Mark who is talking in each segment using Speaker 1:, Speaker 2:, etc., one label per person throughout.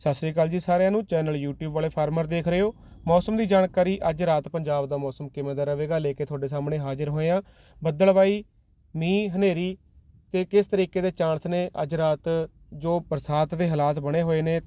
Speaker 1: ਸਤਿ ਸ੍ਰੀ ਅਕਾਲ ਜੀ ਸਾਰਿਆਂ ਨੂੰ। ਚੈਨਲ YouTube ਵਾਲੇ ਫਾਰਮਰ ਦੇਖ ਰਹੇ ਹੋ। ਮੌਸਮ ਦੀ ਜਾਣਕਾਰੀ ਅੱਜ ਰਾਤ ਪੰਜਾਬ ਦਾ ਮੌਸਮ ਕਿਵੇਂ ਦਾ ਰਹੇਗਾ ਲੈ ਕੇ ਤੁਹਾਡੇ ਸਾਹਮਣੇ ਹਾਜ਼ਰ ਹੋਏ ਆ ਬੱਦਲਵਾਈ, ਮੀਂਹ, ਹਨੇਰੀ ਤੇ ਕਿਸ ਤਰੀਕੇ ਦੇ ਚਾਂਸ ਨੇ? ਅੱਜ ਰਾਤ ਜੋ ਬਰਸਾਤ ਦੇ ਹਾਲਾਤ ਬਣੇ ਹੋਏ ਨੇ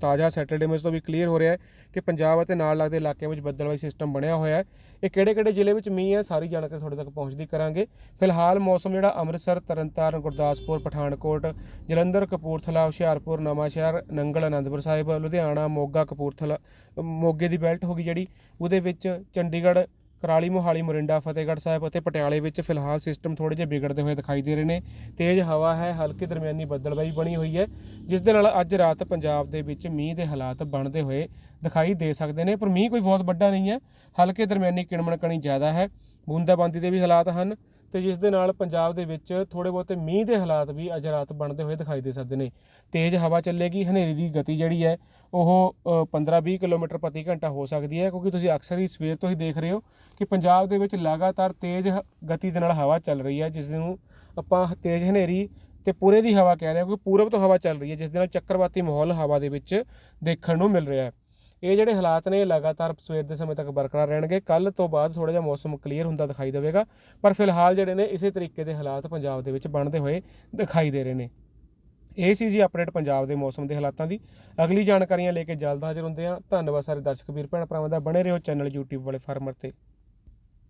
Speaker 1: ਤਾਜ਼ਾ ਸੈਟਰਡੇ ਮੈਚ ਤੋਂ ਵੀ ਕਲੀਅਰ ਹੋ ਰਿਹਾ ਹੈ ਕਿ ਪੰਜਾਬ ਅਤੇ ਨਾਲ ਲੱਗਦੇ ਇਲਾਕਿਆਂ ਵਿੱਚ ਬੱਦਲਵਾਈ ਸਿਸਟਮ ਬਣਿਆ ਹੋਇਆ ਹੈ। ਇਹ ਕਿਹੜੇ-ਕਿਹੜੇ ਜ਼ਿਲ੍ਹੇ ਵਿੱਚ ਮੀਂਹ ਹੈ, ਸਾਰੀ ਜਾਣਕਾਰੀ ਤੁਹਾਡੇ ਤੱਕ ਪਹੁੰਚਦੀ ਕਰਾਂਗੇ। ਫਿਲਹਾਲ ਮੌਸਮ ਜਿਹੜਾ ਅੰਮ੍ਰਿਤਸਰ, ਤਰਨਤਾਰਨ, ਗੁਰਦਾਸਪੁਰ, ਪਠਾਨਕੋਟ, ਜਲੰਧਰ, ਕਪੂਰਥਲਾ, ਹੁਸ਼ਿਆਰਪੁਰ, ਨਵਾਂਸ਼ਹਿਰ, ਨੰਗਲ, ਅਨੰਦਪੁਰ ਸਾਹਿਬ, ਲੁਧਿਆਣਾ, ਮੋਗਾ, ਕਪੂਰਥਲਾ, ਮੋਗੇ ਦੀ ਬੈਲਟ ਹੋ ਗਈ ਜਿਹੜੀ। ਉਹਦੇ ਵਿੱਚ ਚੰਡੀਗੜ੍ਹ ਕਰਾਲੀ, ਮੋਹਾਲੀ, ਮੋਰਿੰਡਾ, ਫਤਿਹਗੜ੍ਹ ਸਾਹਿਬ ਅਤੇ ਪਟਿਆਲੇ ਵਿੱਚ ਫਿਲਹਾਲ ਸਿਸਟਮ ਥੋੜੇ ਜਿਹੇ ਵਿਗੜਦੇ ਹੋਏ ਦਿਖਾਈ ਦੇ ਰਹੇ ਨੇ। ਤੇਜ਼ ਹਵਾ ਹੈ, ਹਲਕੀ ਦਰਮਿਆਨੀ ਬੱਦਲਬਾਈ ਬਣੀ ਹੋਈ ਹੈ, ਜਿਸ ਦੇ ਨਾਲ ਅੱਜ ਰਾਤ ਪੰਜਾਬ ਦੇ ਵਿੱਚ ਮੀਂਹ ਦੇ ਹਾਲਾਤ ਬਣਦੇ ਹੋਏ ਦਿਖਾਈ ਦੇ ਸਕਦੇ ਨੇ। ਪਰ ਮੀਂਹ ਕੋਈ ਬਹੁਤ ਵੱਡਾ ਨਹੀਂ ਹੈ, ਹਲਕੇ ਦਰਮਿਆਨੀ ਕਿਣਮਣ ਕਣੀ ਜ਼ਿਆਦਾ ਹੈ। ਬੂੰਦਾਬਾਂਦੀ ਦੇ ਵੀ ਹਾਲਾਤ ਹਨ। ਤੇ ਜਿਸ ਦੇ ਨਾਲ ਪੰਜਾਬ ਦੇ ਵਿੱਚ ਥੋੜੇ ਬਹੁਤੇ ਮੀਂਹ ਦੇ ਹਾਲਾਤ ਵੀ ਅੱਜ ਰਾਤ ਬਣਦੇ ਹੋਏ ਦਿਖਾਈ ਦੇ ਸਕਦੇ ਨੇ। ਤੇਜ਼ ਹਵਾ ਚੱਲੇਗੀ, ਹਨੇਰੀ ਦੀ ਗਤੀ ਜਿਹੜੀ ਹੈ, ਉਹ 15-20 ਕਿਲੋਮੀਟਰ ਪ੍ਰਤੀ ਘੰਟਾ ਹੋ ਸਕਦੀ ਹੈ, ਕਿਉਂਕਿ ਤੁਸੀਂ ਅਕਸਰ ਹੀ ਸਵੇਰ ਤੋਂ ਹੀ ਦੇਖ ਰਹੇ ਹੋ ਕਿ ਪੰਜਾਬ ਦੇ ਵਿੱਚ ਲਗਾਤਾਰ ਤੇਜ਼ ਹ- ਗਤੀ ਦੇ ਨਾਲ ਹਵਾ ਚੱਲ ਰਹੀ ਹੈ, ਜਿਸ ਨੂੰ ਆਪਾਂ ਤੇਜ਼ ਹਨੇਰੀ ਤੇ ਪੂਰੇ ਦੀ ਹਵਾ ਕਹਿ ਰਹੇ ਹਾਂ, ਕਿਉਂਕਿ ਪੂਰਬ ਤੋਂ ਹਵਾ ਚੱਲ ਰਹੀ ਹੈ, ਜਿਸ ਦੇ ਨਾਲ ਚੱਕਰਵਾਤੀ ਮਾਹੌਲ ਹਵਾ ਦੇ ਵਿੱਚ ਦੇਖਣ ਨੂੰ ਮਿਲ ਰਿਹਾ ਹੈ। ਇਹ ਜਿਹੜੇ ਹਾਲਾਤ ਨੇ, ਇਹ ਲਗਾਤਾਰ ਸਵੇਰ ਦੇ ਸਮੇਂ ਤੱਕ ਬਰਕਰਾਰ ਰਹਿਣਗੇ। ਕੱਲ ਤੋਂ ਬਾਅਦ ਥੋੜਾ ਜਿਹਾ ਮੌਸਮ ਕਲੀਅਰ ਹੁੰਦਾ ਦਿਖਾਈ ਦੇਵੇਗਾ, ਪਰ ਫਿਲਹਾਲ ਜਿਹੜੇ ਨੇ, ਇਸੇ ਤਰੀਕੇ ਦੇ ਹਾਲਾਤ ਪੰਜਾਬ ਦੇ ਵਿੱਚ ਬਣਦੇ ਹੋਏ ਦਿਖਾਈ ਦੇ ਰਹੇ ਨੇ। ਇਹ ਸੀ ਜੀ ਅਪਡੇਟ ਪੰਜਾਬ ਦੇ ਮੌਸਮ ਦੇ ਹਾਲਾਤਾਂ ਦੀ। ਅਗਲੀ ਜਾਣਕਾਰੀਆਂ ਲੈ ਕੇ ਜਲਦ ਹਾਜ਼ਰ ਹੁੰਦੇ ਹਾਂ। ਧੰਨਵਾਦ ਸਾਰੇ ਦਰਸ਼ਕ ਵੀਰ ਭੈਣ ਭਰਾਵਾਂ ਦਾ। ਬਣੇ ਰਹੋ ਚੈਨਲ YouTube ਵਾਲੇ ਫਾਰਮਰ ਤੇ।